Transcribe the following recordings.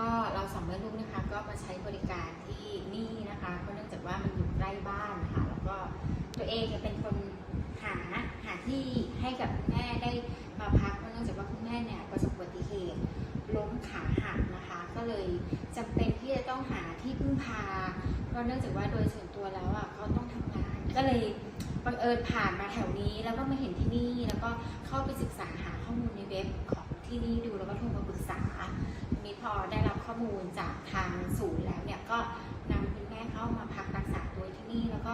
ก็เราสองแม่ลูกนะคะก็มาใช้บริการที่นี่นะคะเพราะเนื่องจากว่ามันอยู่ใกล้บ้านนะคะแล้วก็ตัวเองเนี่ยเป็นคนหาหาที่ให้กับคุณแม่ได้มาพักเพราะเนื่องจากว่าคุณแม่เนี่ยประสบอุบัติเหตุล้มขาหักนะคะ ก็เลยจำเป็นที่จะต้องหาที่พึ่งพา เพราะเนื่องจากว่าโดยส่วนตัวแล้วอะเขาต้องทำงาน ก็เลยบังเอิญผ่านมาแถวนี้แล้วก็มาเห็นที่นี่แล้วก็เข้าไปศึกษาหาข้อมูลในเว็บของที่นี่ดูแล้วก็โทรมาปรึกษาทีนี้พอได้ ข้อมูลจากทางศูนย์แล้วเนี่ยก็นำคุณแม่เข้ามาพักรักษาตัวที่นี่ แล้วก็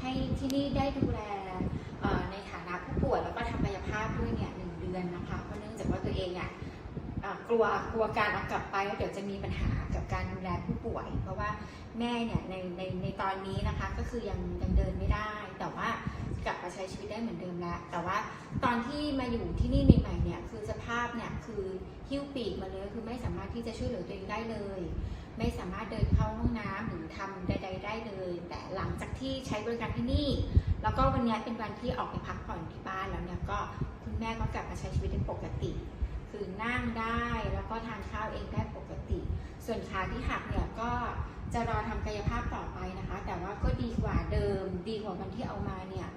ให้ที่นี่ได้ดูแลในฐานะผู้ป่วยแล้วก็ทำกายภาพด้วยเนี่ยหนึ่งเดือนนะคะเพราะเนื่องจากว่าตัวเองอะอ่ากลัวกลัวการเอากลับไปแล้วเดี๋ยวจะมีปัญหากับการดูแลผู้ป่วย เพราะว่าแม่เนี่ยในในในตอนนี้นะคะก็คือยังยังเดินไม่ได้ แต่ว่ากลับมาใช้ชีวิตได้เหมือนเดิมแล้ว แต่ว่าตอนที่มาอยู่ที่นี่ในี่ยคือสภาพเนี่ย คือหิ้วปีกมาเลยคือไม่สามารถที่จะช่วยเหลือตัวเองได้เลย ไม่สามารถเดินเข้าห้องน้ำหรือทำใด ๆ ได้เลย แต่หลังจากที่ใช้บริการที่นี่ แล้วก็วันนี้เป็นวันที่ออกไปพักผ่อนที่บ้านแล้วเนี่ยก็คุณแม่ก็กลับมาใช้ชีวิตได้ปกติ คือนั่งได้แล้วก็ทานข้าวเองได้ปกติ ส่วนขาที่หักเนี่ยก็จะรอทำกายภาพต่อไปนะคะ แต่ว่าก็ดีกว่าเดิม ดีกว่าวันที่เอามาเนี่ย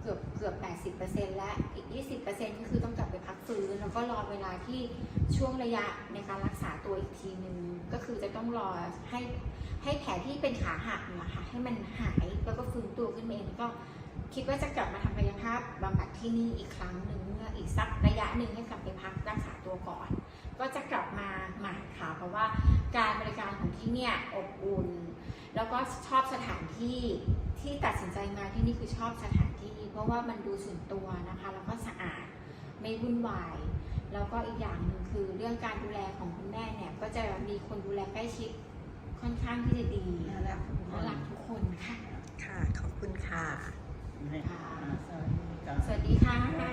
เกือบเกือบ 80%และอีก 20%ก็คือต้อง แล้วก็รอเวลาที่ช่วงระยะในการรักษาตัวอีกทีหนึ่งก็คือจะต้องรอให้ให้แผลที่เป็นขาหักเนี่ยค่ะให้มันหายแล้วก็ฟื้นตัวขึ้นเองแล้วก็คิดว่าจะกลับมาทำกายภาพบำบัดที่นี่อีกครั้งหนึ่งเมื่ออีกสักระยะหนึ่งให้กลับไปพักรักษาตัวก่อน ก็จะกลับมาใหม่ค่ะเพราะว่าการบริการของที่เนี่ยอบอุ่น แล้วก็ชอบสถานที่ที่ตัดสินใจมาที่นี่คือชอบสถานที่ เพราะว่ามันดูส่วนตัวนะคะ แล้วก็สะอาดไม่วุ่นวาย แล้วก็อีกอย่างหนึ่งคือเรื่องการดูแลของคุณแม่เนี่ยก็จะมีคนดูแลใกล้ชิดค่อนข้างที่จะดีน่ารักทุกคน่านรักทุกคนค่ะ ค่ะ ขอบคุณค่ะให้อ่าสวัสดีครับสวัสดีค่ะ